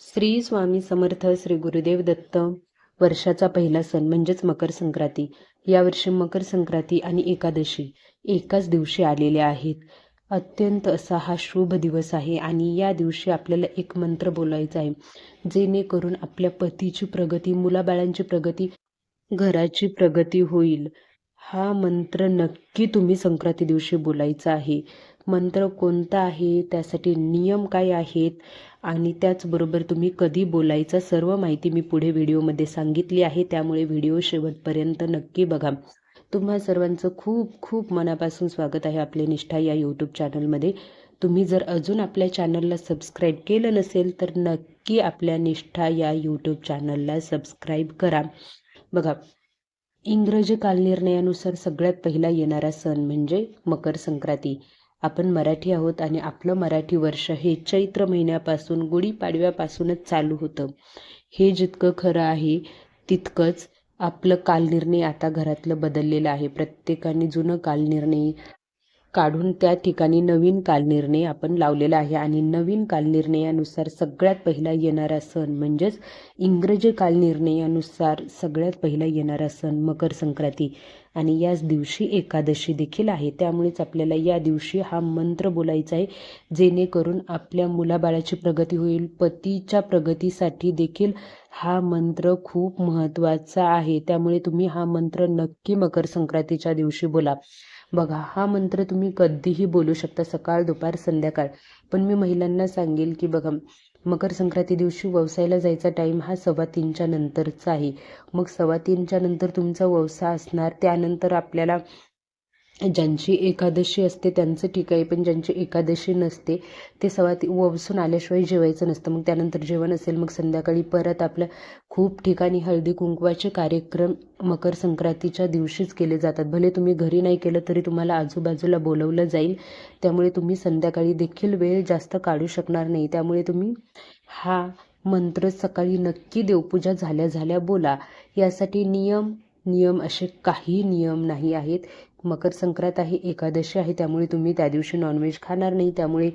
श्री स्वामी समर्थ श्री गुरुदेव दत्त. वर्षाचा पहिला सण म्हणजेच मकर संक्रांती. यावर्षी मकर संक्रांती आणि एकादशी एकाच दिवशी आलेल्या आहेत. अत्यंत असा हा शुभ दिवस आहे आणि या दिवशी आपल्याला एक मंत्र बोलायचा आहे. जेणेकरून आपल्या पतीची प्रगती मुलाबाळांची प्रगती घराची प्रगती होईल. हा मंत्र नक्की तुम्ही संक्रांती दिवशी बोलायचा आहे. मंत्र कोणता आहे? त्यासाठी नियम काय आहेत? आणि त्याचबरोबर तुम्ही कधी बोलायचा सर्व माहिती मी पुढे व्हिडिओमध्ये सांगितली आहे त्यामुळे व्हिडिओ शेवटपर्यंत नक्की बघा. तुम्हा सर्वांचं खूप खूप मनापासून स्वागत आहे आपले निष्ठा या यूट्यूब चॅनलमध्ये तुम्ही जर अजून आपल्या चॅनलला सबस्क्राईब केलं नसेल तर नक्की आपल्या निष्ठा या यूट्यूब चॅनलला सबस्क्राईब करा. बघा इंग्रजी कालनिर्णयानुसार सगळ्यात पहिला येणारा सण म्हणजे मकर संक्रांती. आपण मराठी आहोत आणि आपलं मराठी वर्ष हे चैत्र महिन्यापासून गुढीपाडव्यापासूनच चालू होतं. हे जितकं खरं आहे तितकंच आपलं कालनिर्णय आता घरातलं बदललेलं आहे. प्रत्येकाने जुनं कालनिर्णय काढून त्या ठिकाणी नवीन कालनिर्णय आपण लावलेला आहे. आणि नवीन कालनिर्णयानुसार सगळ्यात पहिला येणारा सण म्हणजेच इंग्रजी कालनिर्णयानुसार सगळ्यात पहिला येणारा सण मकर संक्रांती. आणि याच दिवशी एकादशी देखील आहे. त्यामुळेच आपल्याला या दिवशी हा मंत्र बोलायचा आहे जेणेकरून आपल्या मुलाबाळाची प्रगती होईल. पतीच्या प्रगतीसाठी देखील हा मंत्र खूप महत्त्वाचा आहे. त्यामुळे तुम्ही हा मंत्र नक्की मकर संक्रांतीच्या दिवशी बोला. बघा हा मंत्र तुम्ही कधीही बोलू शकता सकाळ दुपार संध्याकाळ. पण मी महिलांना सांगेल की बघा मकर संक्रांती दिवशी व्यवसायाला जायचा टाईम हा सव्वा तीनच्या नंतरचा आहे. मग सव्वा तीनच्या नंतर तुमचा व्यवसाय असणार त्यानंतर आपल्याला ज्यांची एकादशी असते त्यांचं ठीक आहे पण ज्यांची एकादशी नसते ते सव्वा ती वसून आल्याशिवाय जेवायचं नसतं. मग त्यानंतर जेवण असेल मग संध्याकाळी परत आपल्या खूप ठिकाणी हळदी कुंकवाचे कार्यक्रम मकर संक्रांतीच्या दिवशीच केले जातात. भले तुम्ही घरी नाही केलं तरी तुम्हाला आजूबाजूला बोलवलं जाईल. त्यामुळे तुम्ही संध्याकाळी देखील वेळ जास्त काढू शकणार नाही. त्यामुळे तुम्ही हा मंत्र सकाळी नक्की देवपूजा झाल्या झाल्या बोला. यासाठी नियम नियम असे काही नियम नाही आहेत. मकर संक्रांत आहे एकादशी आहे त्यामुळे तुम्ही त्या दिवशी नॉनव्हेज खाणार नाही. त्यामुळे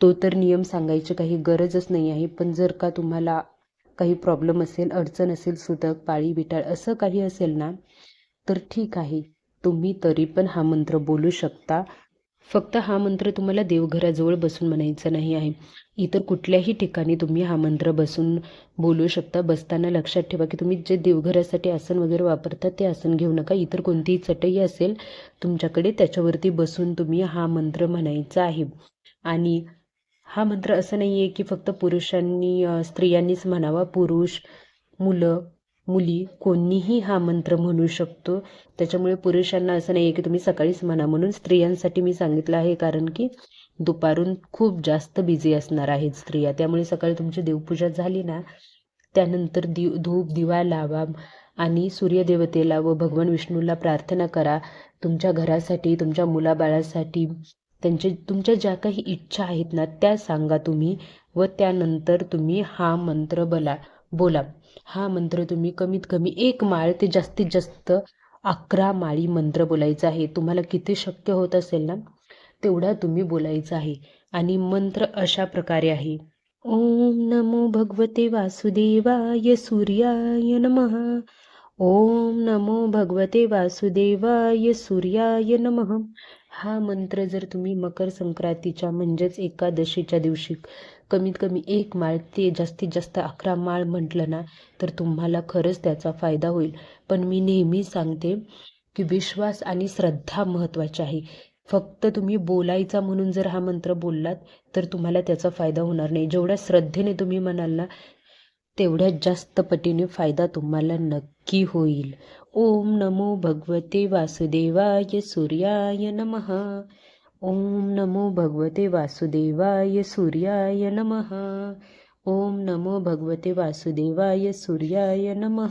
तो तर नियम सांगायची काही गरजच नाही आहे. पण जर का तुम्हाला काही प्रॉब्लेम असेल अडचण असेल सुतक पाळी बिटाळ असं काही असेल ना तर ठीक आहे. तुम्ही तरी पण हा मंत्र बोलू शकता. फक्त हा मंत्र तुम्हाला देवघराजवळ बसून म्हणायचा नाही आहे. इतर कुठल्याही ठिकाणी तुम्ही हा मंत्र बसून बोलू शकता. बसताना लक्षात ठेवा की तुम्ही जे देवघरासाठी आसन वगैरे वापरता ते आसन घेऊ नका. इतर कोणतीही चटई असेल तुमच्याकडे त्याच्यावरती बसून तुम्ही हा मंत्र म्हणायचा आहे. आणि हा मंत्र असं नाही आहे की फक्त पुरुषांनी स्त्रियांनीच म्हणावा. पुरुष मुलं मुली कोणीही हा मंत्र म्हणू शकतो. त्याच्यामुळे पुरुषांना असं नाही आहे की तुम्ही सकाळीच म्हणा. म्हणून स्त्रियांसाठी मी सांगितलं आहे कारण की दुपारून खूप जास्त बिझी असणार आहेत स्त्रिया. त्यामुळे सकाळी तुमची देवपूजा झाली ना त्यानंतर दिव धूप दिवा लावा आणि सूर्यदेवतेला व भगवान विष्णूला प्रार्थना करा. तुमच्या घरासाठी तुमच्या मुलाबाळासाठी त्यांचे तुमच्या ज्या काही इच्छा आहेत ना त्या सांगा तुम्ही व त्यानंतर तुम्ही हा मंत्र बला. बोला. हा मंत्र तुम्ही कमीत कमी एक माळ ते जास्तीत जास्त अकरा माळी मंत्र बोलायचा आहे. तुम्हाला किती शक्य होत असेल ना तेवढा तुम्ही बोलायचा आहे. आणि मंत्र अशा प्रकारे आहे. ओम नमो भगवते वासुदेवाय सूर्याय नमः. ओम नमो भगवते वासुदेवाय सूर्याय नमः. हा मंत्र जर तुम्ही मकर संक्रांतीच्या म्हणजेच एकादशीच्या दिवशी कमीत कमी एक माळ ते जास्तीत जास्त अकरा माळ म्हटलं ना तर तुम्हाला खरंच त्याचा फायदा होईल. पण मी नेहमी सांगते की विश्वास आणि श्रद्धा महत्त्वाची आहे. फक्त तुम्ही बोलायचा म्हणून जर हा मंत्र बोललात तर तुम्हाला त्याचा फायदा होणार नाही. जेवढ्या श्रद्धेने तुम्ही म्हणाल ना तेवढ्या जास्त पटीने फायदा तुम्हाला नक्की होईल. ओम नमो भगवते वासुदेवाय सूर्याय नमः. ओम नमो भगवते वासुदेवाय सूर्याय नमः. ओम नमो भगवते वासुदेवाय सूर्याय नमः.